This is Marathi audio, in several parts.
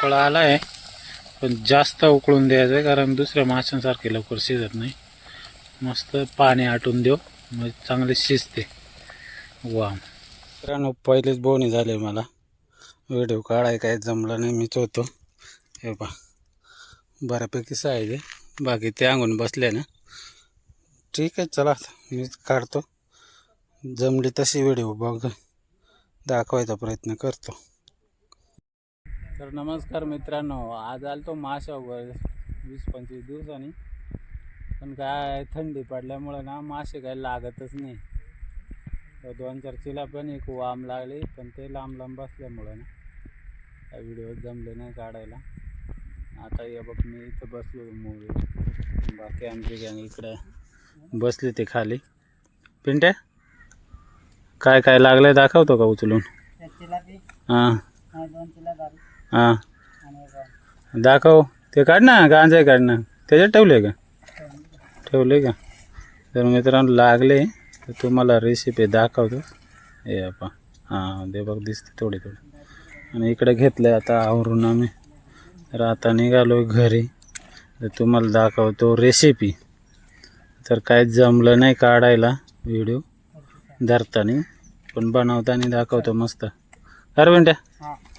उकळा आला आहे पण जास्त उकळून द्यायचं आहे कारण दुसऱ्या माशांसारखे लवकर शिजत नाही. मस्त पाणी आटून देऊ म्हणजे चांगले शिजते. वा मित्रांनो पहिलेच बोनी झाले मला. व्हिडिओ काढाय काय जमलं नाही मीच होतो. हे पा बऱ्यापैकी साईज आहे. बाकी ते अंगून बसले ना. ठीक आहे चला. मी मीच काढतो. जमली तशी व्हिडिओ बघ दाखवायचा प्रयत्न करतो. तर नमस्कार मित्रांनो आज आलो तो माशावर वीस पंचवीस दिवसांनी. पण काय थंडी पडल्यामुळे ना मासे काय लागतच नाही. तर दोन चार चिला पण एक वाम लागली पण ते लांब लांब बसल्यामुळं ना काय व्हिडिओ जमले नाही काढायला. आता ये बघ मी इथं बसलो मूवी बाकी आमची गँग इकडे बसली ते खाली. पिंट्या काय काय लागलंय दाखवतो का उचलून? हां. हां. दाखव. ते काढ ना गांजाय काढ ना. त्याच्यात ठेवले का? ठेवले का? तर मित्रांनो लागले. तर तुम्हाला रेसिपी दाखवतो. हे आपा. हां ते बघ दिसते थोडी थोडी. आणि इकडे घेतलं आता आवरून आम्ही. तर आता निघालो घरी. तर तुम्हाला दाखवतो रेसिपी तर काय जमलं नाही काढायला व्हिडिओ धरताना. पण बनवताना दाखवतो मस्त. अरे पिंट्या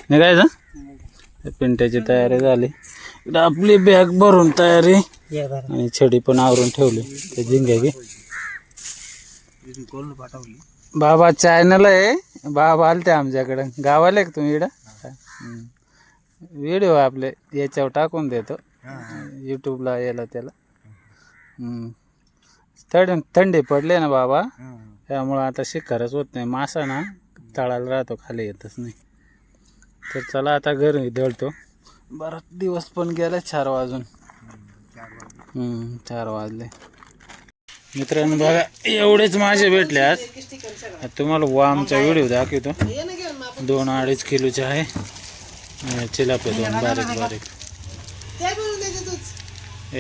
निघायचं? पिंट्याची तयारी झाली. इकडं आपली बॅग भरून तयारी. आणि छडी पण आवरून ठेवली. ते झिंगे घे बाबा चॅनल आहे. बाबा आलते आमच्याकडं. गावाला का तुम्ही इकडं? व्हिडिओ आपले याच्यावर टाकून देतो. यूट्यूबला यायला त्याला. थंड थंडी पडली ना बाबा. त्यामुळं आता शिकारच होत नाही. मासा ना तळाला राहतो खाली येतच नाही. तर चला आता घर दळतो बराच दिवस पण गेला चार वाजून. चार वाजले. मित्रांनो बघा एवढेच माझे भेटले आज. तुम्हाला वामचा व्हिडिओ दाखवतो. दोन अडीच किलोचे आहे. चिलापे दोन बारीक बारीक.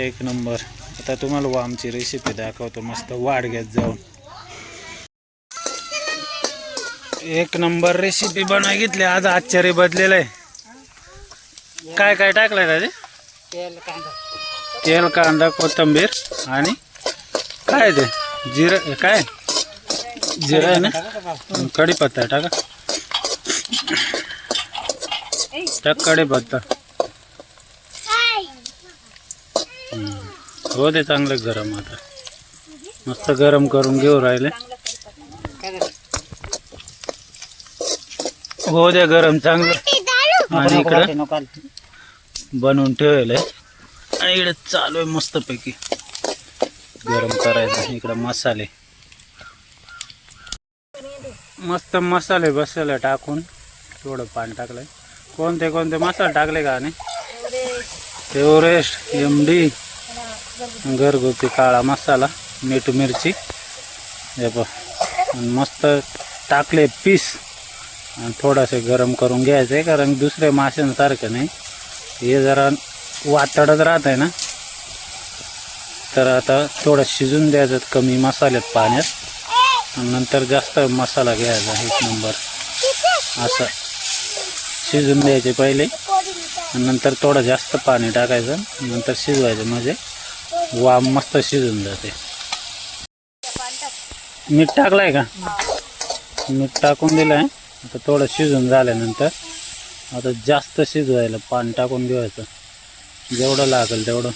एक नंबर. आता तुम्हाला वामची रेसिपी दाखवतो. मस्त वाडग्यात जाऊन. एक नंबर रेसिपी बनवाय घेतली. आज आश्चर्य बदलेलं आहे. काय काय टाकलंय दादी तेल कांदा कोथिंबीर आणि काय ते? जिरं काय? जिरं आहे ना? कढीपत्ता टाका. टाक कढीपत्ता. हो दे चांगलं गरम आता. मस्त गरम करून घेऊ राहिले. हो द्या गरम चांगलं. आणि इकडं? बनवून ठेवलंय. आणि इकडे चालू आहे मस्तपैकी. गरम करायचं इकडं मसाले. मस्त मसाले बसले टाकून. थोडं पाणी टाकलंय. कोणते कोणते मसाले टाकले का नाही? एव्हरेस्ट एम डी घरगुती काळा मसाला मीठ मिरची. हे मस्त टाकले पीस. आणि थोडासे गरम करून घ्यायचं आहे कारण दुसरे माशांसारखं नाही. हे जरा वातडत राहत आहे ना. तर आता थोडं शिजून द्यायचं कमी मसाल्यात पाण्यात. नंतर जास्त मसाला घ्यायचा एक नंबर. असं शिजून द्यायचे पहिले. आणि नंतर थोडं जास्त पाणी टाकायचं नंतर शिजवायचं म्हणजे वाम मस्त शिजून जाते. मीठ टाकलं आहे का? मीठ टाकून दिलं आहे आता थोडं शिजून झाल्यानंतर आता जास्त शिजवायला पाणी टाकून घ्यायचं. जेवढं लागेल तेवढं.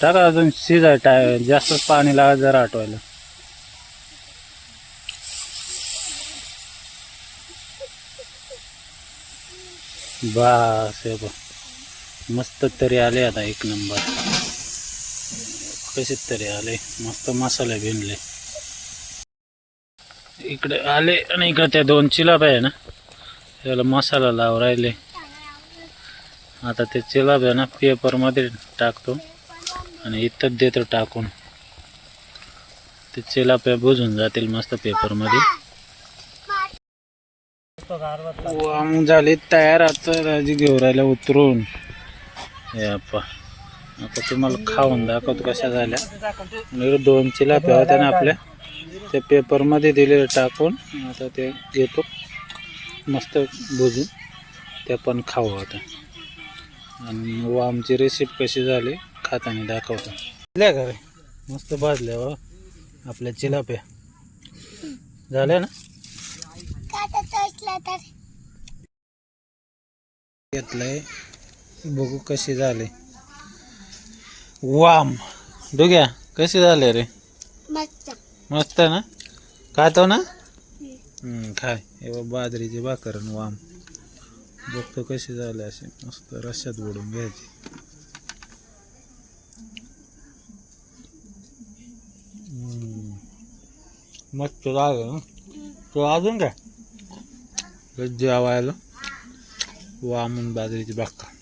टाका अजून शिजाय टाय जास्तच पाणी लागत जरा आठवायला. बस हे बघ. मस्त तरी आले आता एक नंबर. कसे तरी आले. मस्त मसाले भिनले. इकडे आले आणि इकडे त्या दोन चिलाब आहे ना त्याला मसाला लाव राहिले. आता ते चिलाब आहे ना पेपरमध्ये टाकतो आणि इथंच देतो टाकून. ते चिलाप्या बुजून जातील मस्त पेपरमध्ये वाम हो, झाले तयार आता राजी घेऊ उतरून. हे आता तुम्हाला खाऊन दाखवतो कशा झाल्या. दोन चिलाप्या होत्या ना आपल्या. त्या पेपरमध्ये दिलेलं टाकून आता ते घेतो. मस्त भुजून. त्या पण खाऊ आता. आणि वामची रेसिपी कशी झाली खाताना दाखवतो. दिल्या का रे? मस्त भाजल्या हो. आपल्या चिलाप्या झाल्या ना? घेतलंय. बघू कशी झाले. वाम. डोग्या कशी झाले रे? मस्त. मस्त ना? खातो ना? खाय. हे बाजरीची भाकर वाम. बघतो कशी झाले असे मस्त रश्यात बुडून घ्यायची. मस्त झालं ना? तो अजून काय? जेवायला वाम बाजरीची भाकर.